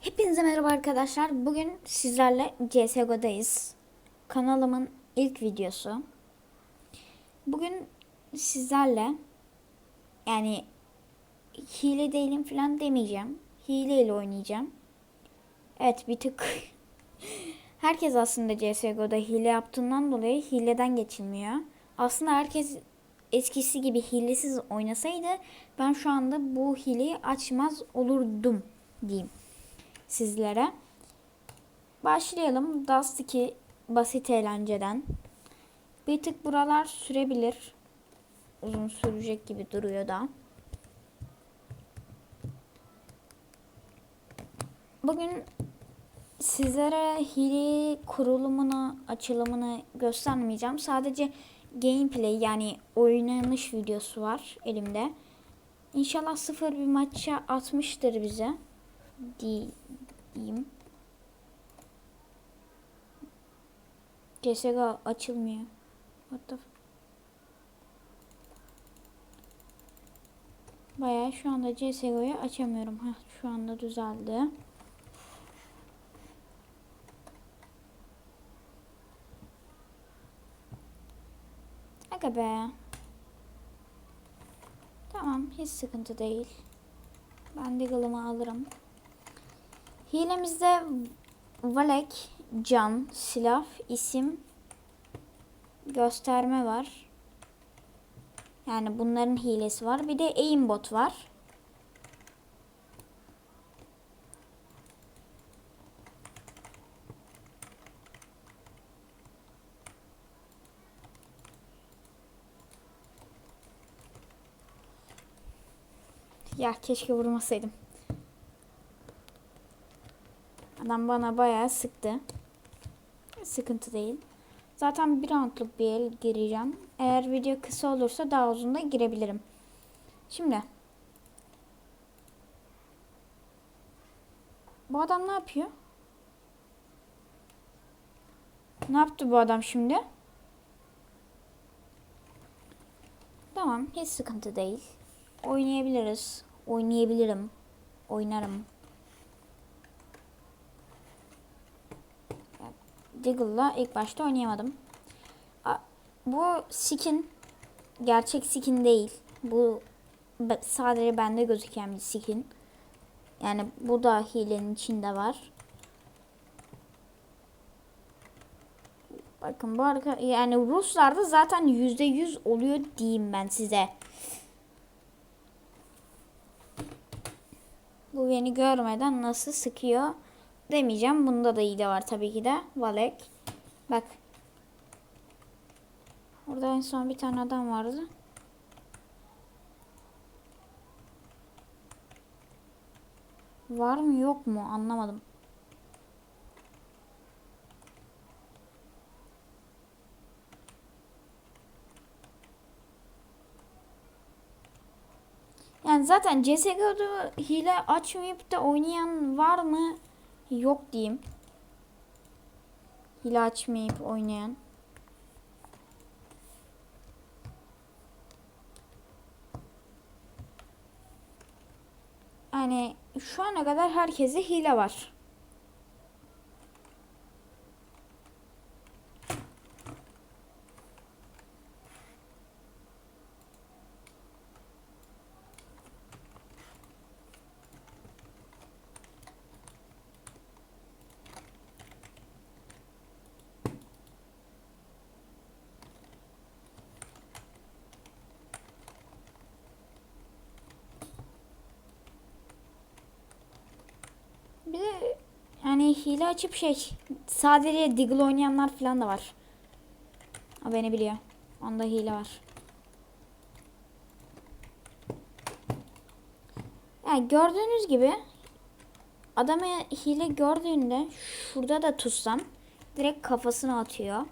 Hepinize merhaba arkadaşlar. Bugün sizlerle CSGO'dayız. Kanalımın ilk videosu. Bugün sizlerle yani hile değilim falan demeyeceğim. Hileyle oynayacağım. Evet bir tık herkes aslında CSGO'da hile yaptığından dolayı hileden geçilmiyor. Aslında herkes eskisi gibi hilesiz oynasaydı ben şu anda bu hileyi açmaz olurdum diyeyim sizlere. Başlayalım. Dust 2 basit eğlenceden. Bir tık buralar sürebilir. Uzun sürecek gibi duruyor da. Bugün sizlere hile kurulumunu, açılımını göstermeyeceğim. Sadece gameplay yani oynanış videosu var elimde. İnşallah sıfır bir maça atmıştır bize. Diyeyim. CSGO açılmıyor. What the Bayağı şu anda CSGO'yu açamıyorum. Heh, şu anda düzeldi. Aga be. Tamam hiç sıkıntı değil. Ben Deagle'ımı alırım. Hilemizde Valek, can, silah, isim, gösterme var. Yani bunların hilesi var. Bir de aimbot var. Ya keşke vurmasaydım. Adam bana bayağı sıktı. Sıkıntı değil. Zaten bir roundluk bir el gireceğim. Eğer video kısa olursa daha uzun da girebilirim. Şimdi. Bu adam ne yapıyor? Ne yaptı bu adam şimdi? Tamam, hiç sıkıntı değil. Oynayabiliriz. Oynayabilirim. Oynarım. Diggle'la ilk başta oynayamadım. Bu skin gerçek skin değil. Bu sadece bende gözüken bir skin. Yani bu da hilenin içinde var. Bakın bu arka yani Ruslarda zaten yüzde yüz oluyor diyeyim ben size. Bu beni görmeden nasıl sıkıyor demeyeceğim. Bunda da hile var tabii ki de. Valek. Bak. Orada en son bir tane adam vardı. Var mı yok mu anlamadım. Yani zaten CSGO'da hile açmayıp da oynayan var mı? Yok diyeyim. Hile açmayıp oynayan. Yani şu ana kadar herkese hile var. Bir de yani hile açıp şey sadece Deagle oynayanlar falan da var. O beni biliyor. Onda hile var. Yani gördüğünüz gibi adamı hile gördüğünde şurada da tutsam direkt kafasına atıyor.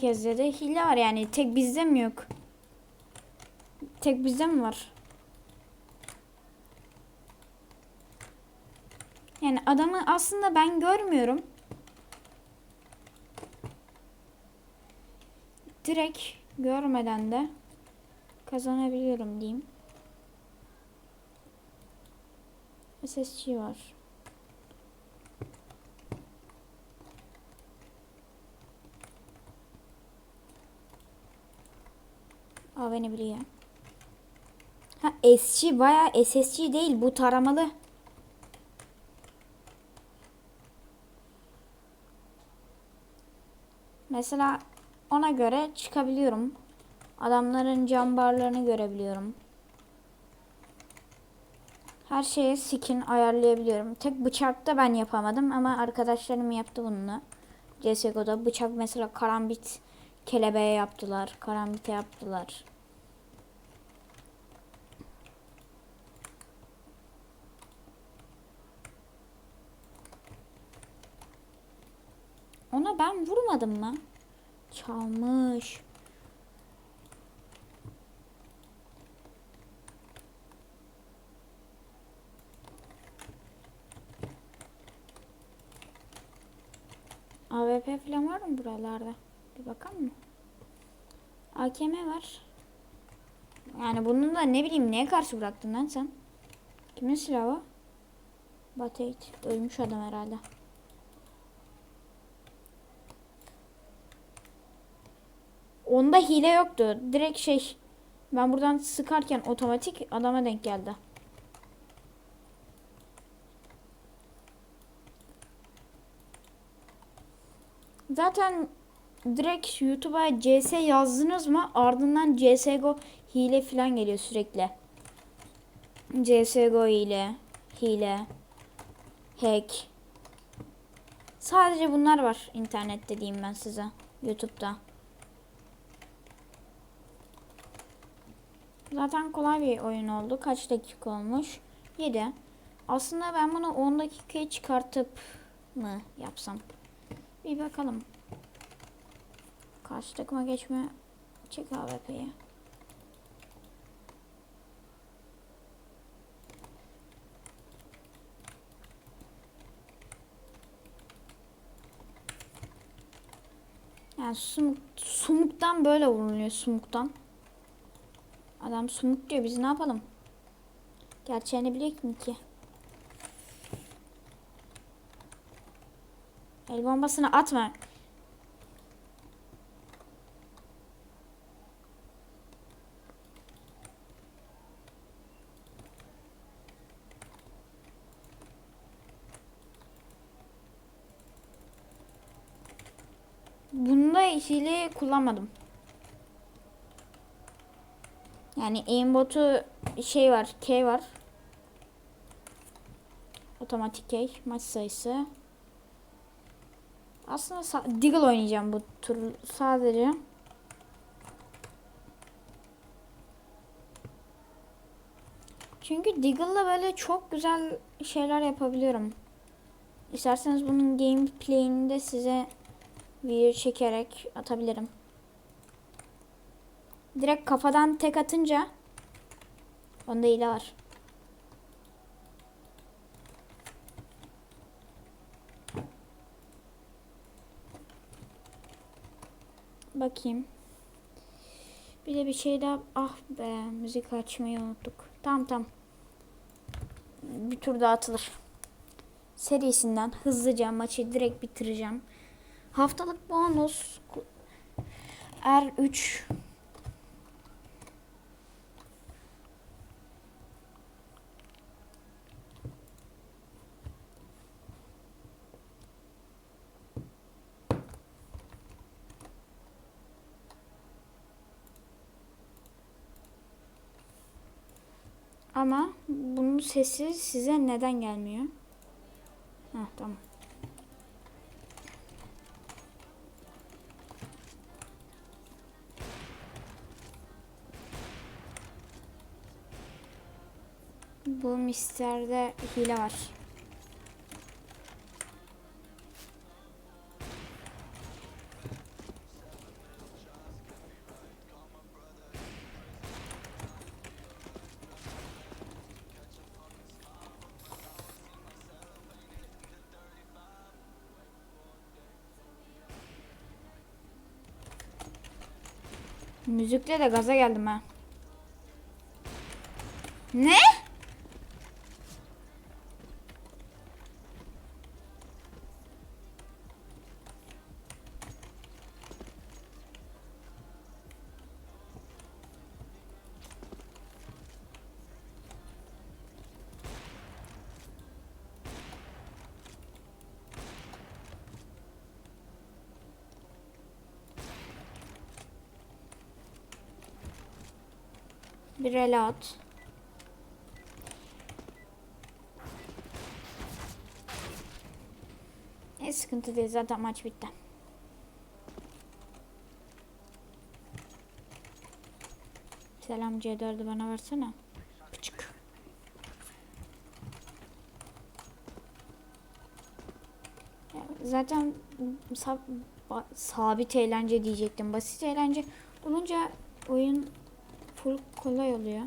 Herkeste de hile var yani tek bizde mi yok? Tek bizde mi var? Yani adamı aslında ben görmüyorum. Direkt görmeden de kazanabiliyorum diyeyim. SSG var. Beni biliyor. Ha SG bayağı SSG değil bu taramalı. Mesela ona göre çıkabiliyorum. Adamların cam barlarını görebiliyorum. Her şeye skin ayarlayabiliyorum. Tek bıçakta ben yapamadım ama arkadaşlarım yaptı bununla. CSGO'da bıçak mesela karambit kelebeğe yaptılar. Karambite yaptılar. Ona ben vurmadım mı? Çalmış. AWP falan var mı buralarda? Bir bakalım mı? AKM var. Yani bunun da ne bileyim neye karşı bıraktın lan sen? Kimin silahı? Bateit. Ölmüş adam herhalde. Onda hile yoktu. Direkt şey ben buradan sıkarken otomatik adama denk geldi. Zaten direkt YouTube'a CS yazdınız mı ardından CSGO hile falan geliyor sürekli. CSGO hile, hile, hack. Sadece bunlar var internette diyeyim ben size. YouTube'da. Zaten kolay bir oyun oldu. Kaç dakika olmuş? 7. Aslında ben bunu 10 dakikaya çıkartıp mı yapsam? Bir bakalım. Karşı takıma geçme. Çek AWP'yi. Yani sumuk, sumuktan böyle vuruluyor sumuktan. Adam sumuk diyor biz ne yapalım? Gerçeğini bilek mi ki? El bombasını atma. Bunda hile kullanmadım. Yani aimbotu şey var, K var. Otomatik K maç sayısı. Aslında Deagle oynayacağım bu tur sadece. Çünkü Deagle'la böyle çok güzel şeyler yapabiliyorum. İsterseniz bunun gameplay'ini de size video çekerek atabilirim. Direkt kafadan tek atınca onda hile var. Bakayım. Bir de bir şey daha. Ah be müzik açmayı unuttuk. Tamam tamam. Bir tur daha atılır. Serisinden hızlıca maçı direkt bitireceğim. Haftalık bonus R3 Ama bunun sesi size neden gelmiyor? Heh, tamam. Bu misterde hile var. Müzikle de gaza geldim ha. Ne? Bir reload. Ne sıkıntı değil zaten maç bitti. Selam C4'ü bana versene. Ya Zaten sa- ba- sabit eğlence diyecektim. Basit eğlence olunca oyun full kolay oluyor.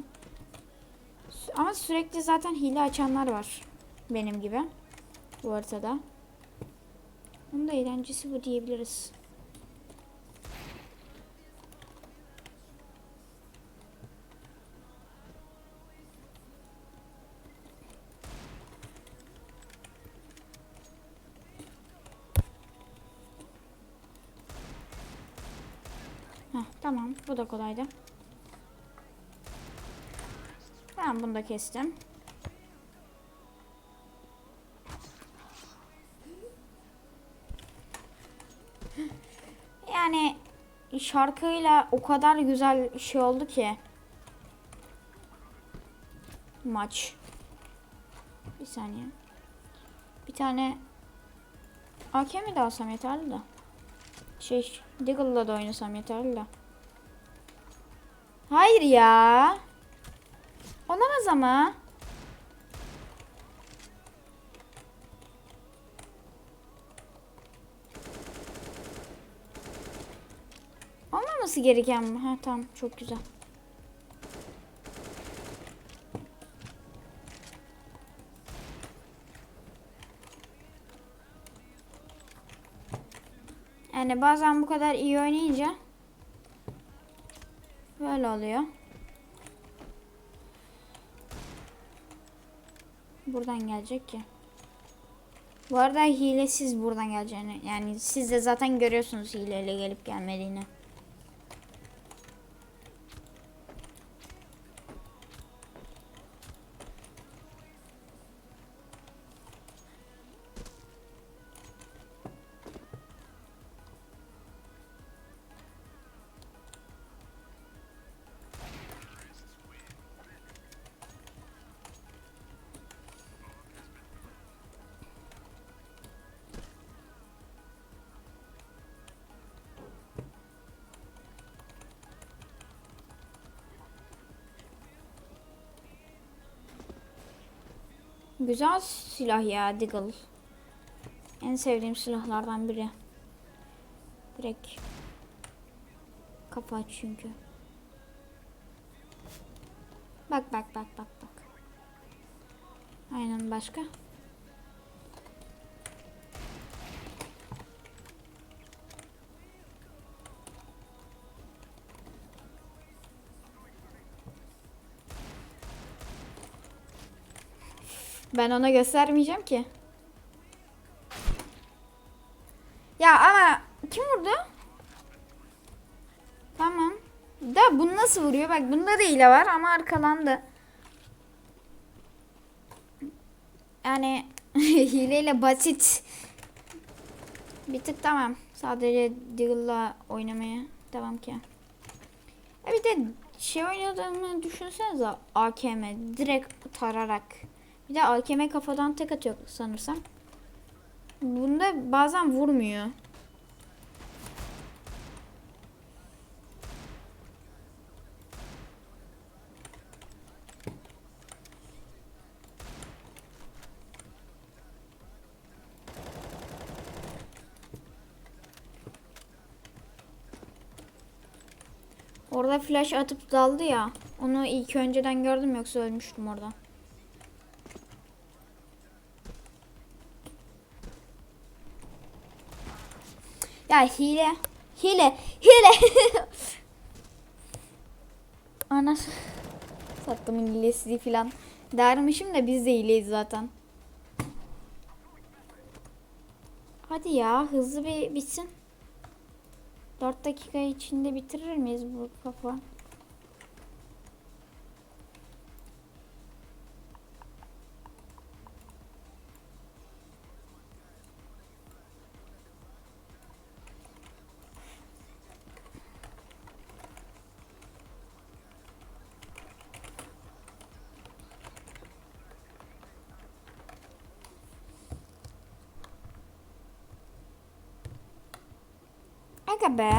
Ama sürekli zaten hile açanlar var. Benim gibi. Bu haritada. Onun da eğlencesi bu diyebiliriz. Heh, tamam bu da kolaydı. Ben bunu da kestim. Yani şarkıyla o kadar güzel şey oldu ki. Maç. Bir saniye. Bir tane AK mi de alsam yeterli de. Şey, Deagle'la da oynasam yeterli de. Hayır ya. Olamaz ama. Olmaması gereken mi? Ha tamam çok güzel. Yani bazen bu kadar iyi oynayınca böyle oluyor. Buradan gelecek ki. Bu arada hilesiz buradan geleceğini. Yani siz de zaten görüyorsunuz hileyle gelip gelmediğini. Güzel silah ya Deagle. En sevdiğim silahlardan biri. Direkt kafa çünkü. Bak bak bak bak bak. Aynen başka. Ben ona göstermeyeceğim ki. Ya ama kim vurdu? Tamam. Da bunu nasıl vuruyor? Bak bunda da hile var ama arkalandı. Yani hileyle basit. Bir tık tamam. Sadece Deagle'la oynamaya devam ki. Ya bir de şey oynadığımı düşünsenize AKM direkt tararak. Bir de AKM kafadan tek atıyor sanırsam. Bunda bazen vurmuyor. Orada flash atıp daldı ya. Onu ilk önceden gördüm yoksa ölmüştüm orada. Ya hile. Hile. Hile. Ana sattım hilesi falan dermişim de biz de hileyiz zaten. Hadi ya hızlı bir bitsin. 4 dakika içinde bitirir miyiz bu kafa? Aga be.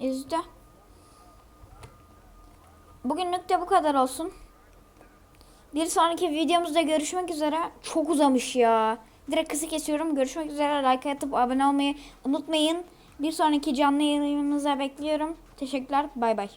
Üzdü. Bugünlük de bu kadar olsun. Bir sonraki videomuzda görüşmek üzere. Çok uzamış ya. Direkt kısa kesiyorum. Görüşmek üzere. Like atıp abone olmayı unutmayın. Bir sonraki canlı yayınımıza bekliyorum. Teşekkürler. Bay bay.